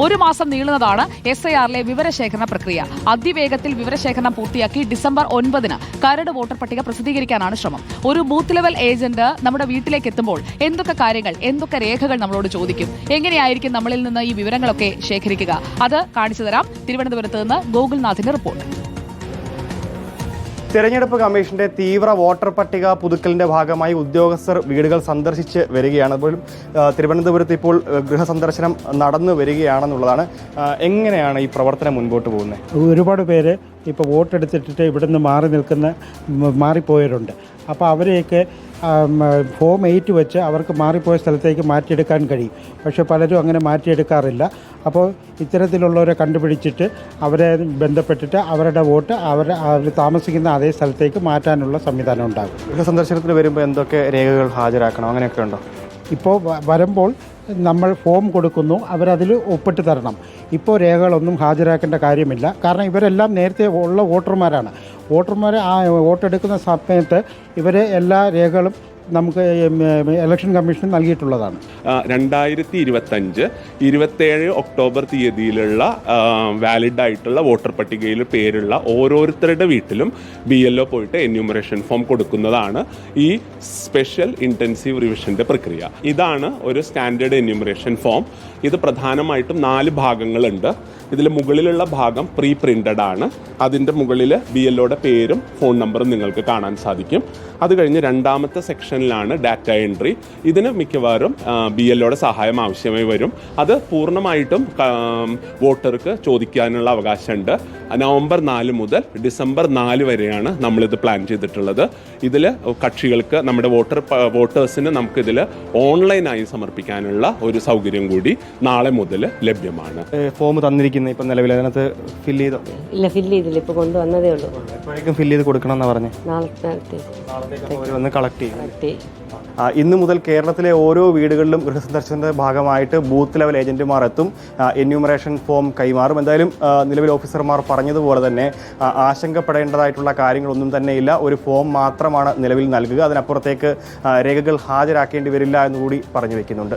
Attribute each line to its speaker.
Speaker 1: ഒരു മാസം നീളുന്നതാണ് S I ആറിലെ വിവരശേഖരണ പ്രക്രിയ. അതിവേഗത്തിൽ വിവരശേഖരണം പൂർത്തിയാക്കി ഡിസംബർ ഒൻപതിന് കരട് വോട്ടർ പട്ടിക പ്രസിദ്ധീകരിക്കാനാണ് ശ്രമം. ഒരു ബൂത്ത് ലെവൽ ഏജന്റ് നമ്മുടെ വീട്ടിലേക്ക് എത്തുമ്പോൾ എന്തൊക്കെ കാര്യങ്ങൾ എന്തൊക്കെ രേഖകൾ നമ്മളോട് ചോദിക്കും? എങ്ങനെയായിരിക്കും നമ്മളിൽ നിന്ന് ഈ വിവരങ്ങളൊക്കെ ശേഖരിക്കുക? അത് കാണിച്ചു തരാം. തിരുവനന്തപുരത്ത് നിന്ന് ഗോകുൽനാഥിന്റെ റിപ്പോർട്ട്.
Speaker 2: തെരഞ്ഞെടുപ്പ് കമ്മീഷന്റെ തീവ്ര വോട്ടർ പട്ടിക പുതുക്കലിന്റെ ഭാഗമായി ഉദ്യോഗസ്ഥർ വീടുകൾ സന്ദർശിച്ച് വരികയാണ്. അതുപോലും തിരുവനന്തപുരത്ത് ഇപ്പോൾ ഗൃഹസന്ദർശനം നടന്നു വരികയാണെന്നുള്ളതാണ് എങ്ങനെയാണ് ഈ പ്രവർത്തനം മുൻപോട്ട് പോകുന്നത്?
Speaker 3: ഒരുപാട് പേര് ഇപ്പോൾ വോട്ടെടുത്തിട്ടിട്ട് ഇവിടുന്ന് മാറി നിൽക്കുന്ന മാറിപ്പോയവരുണ്ട്. അപ്പോൾ അവരെയൊക്കെ ഫോം എയ്റ്റ് വെച്ച് അവർക്ക് മാറിപ്പോയ സ്ഥലത്തേക്ക് മാറ്റിയെടുക്കാൻ കഴിയും. പക്ഷേ പലരും അങ്ങനെ മാറ്റിയെടുക്കാറില്ല. അപ്പോൾ ഇത്തരത്തിലുള്ളവരെ കണ്ടുപിടിച്ചിട്ട് അവരെ ബന്ധപ്പെട്ടിട്ട് അവരുടെ വോട്ട് അവർ അവർ താമസിക്കുന്ന അതേ സ്ഥലത്തേക്ക് മാറ്റാനുള്ള സംവിധാനം ഉണ്ടാകും.
Speaker 2: ഗൃഹസന്ദർശനത്തിന് വരുമ്പോൾ എന്തൊക്കെ രേഖകൾ ഹാജരാക്കണം? അങ്ങനെയൊക്കെ ഉണ്ടോ?
Speaker 3: ഇപ്പോൾ വരുമ്പോൾ നമ്മൾ ഫോം കൊടുക്കുന്നു അവരതിൽ ഒപ്പിട്ട് തരണം. ഇപ്പോൾ രേഖകളൊന്നും ഹാജരാക്കേണ്ട കാര്യമില്ല. കാരണം ഇവരെല്ലാം നേരത്തെ ഉള്ള വോട്ടർമാരാണ്. വോട്ടർമാർ ആ വോട്ടെടുക്കുന്ന സമയത്ത് ഇവരെ എല്ലാ രേഖകളും നമുക്ക് ഇലക്ഷൻ കമ്മീഷൻ നൽകിയിട്ടുള്ളതാണ്.
Speaker 4: രണ്ടായിരത്തി ഇരുപത്തഞ്ച് ഇരുപത്തേഴ് ഒക്ടോബർ തീയതിയിലുള്ള വാലിഡ് ആയിട്ടുള്ള വോട്ടർ പട്ടികയിൽ പേരുള്ള ഓരോരുത്തരുടെ വീട്ടിലും ബി എൽ ഒ പോയിട്ട് എന്യൂമറേഷൻ ഫോം കൊടുക്കുന്നതാണ് ഈ സ്പെഷ്യൽ ഇന്റൻസീവ് റിവിഷന്റെ പ്രക്രിയ. ഇതാണ് ഒരു സ്റ്റാൻഡേർഡ് എന്യൂമറേഷൻ ഫോം ഇത് പ്രധാനമായിട്ടും നാല് ഭാഗങ്ങളുണ്ട്. ഇതിൽ മുകളിലുള്ള ഭാഗം പ്രീ പ്രിന്റഡ് ആണ് അതിന്റെ മുകളിൽ ബി എൽ ഒയുടെ പേരും ഫോൺ നമ്പറും നിങ്ങൾക്ക് കാണാൻ സാധിക്കും. അത് കഴിഞ്ഞ് രണ്ടാമത്തെ സെക്ഷനിലാണ് ഡാറ്റ എൻട്രി. ഇതിന് മിക്കവാറും ബി എല്ലോടെ സഹായം ആവശ്യമായി വരും. അത് പൂർണമായിട്ടും വോട്ടർക്ക് ചോദിക്കാനുള്ള അവകാശമുണ്ട്. നവംബർ നാല് മുതൽ ഡിസംബർ നാല് വരെയാണ് നമ്മളിത് പ്ലാൻ ചെയ്തിട്ടുള്ളത്. ഇതിൽ കക്ഷികൾക്ക് നമ്മുടെ വോട്ടർ വോട്ടേഴ്സിന് നമുക്കിതിൽ ഓൺലൈനായി സമർപ്പിക്കാനുള്ള ഒരു സൗകര്യം കൂടി നാളെ മുതൽ ലഭ്യമാണ്.
Speaker 2: ഫോം തന്നിരിക്കുന്ന ഇപ്പം നിലവിൽ അതിനകത്ത് ഫില്ല് ചെയ്തോ?
Speaker 5: ഇല്ല ഫില്ല് ചെയ്തില്ല. ഇപ്പോൾ കൊണ്ടുവന്നതേ ഉള്ളൂ.
Speaker 2: എപ്പോഴേക്കും ഫില്ല് ചെയ്ത് കൊടുക്കണം എന്നാണ് പറഞ്ഞത്
Speaker 5: നാളത്തെ
Speaker 2: വന്ന് കളക്ട് ചെയ്യും. ആ, ഇന്ന് മുതൽ കേരളത്തിലെ ഓരോ വീടുകളിലും ഗൃഹസന്ദർശനത്തിന്റെ ഭാഗമായിട്ട് ബൂത്ത് ലെവൽ ഏജന്റുമാർ എത്തും. എന്യൂമറേഷൻ ഫോം കൈമാറും. എന്തായാലും നിലവിൽ ഓഫീസർമാർ പറഞ്ഞതുപോലെ തന്നെ ആശങ്കപ്പെടേണ്ടതായിട്ടുള്ള കാര്യങ്ങളൊന്നും തന്നെയില്ല ഒരു ഫോം മാത്രമാണ് നിലവിൽ നൽകുക. അതിനപ്പുറത്തേക്ക് രേഖകൾ ഹാജരാക്കേണ്ടി വരില്ല എന്നുകൂടി പറഞ്ഞു വെക്കുന്നുണ്ട്.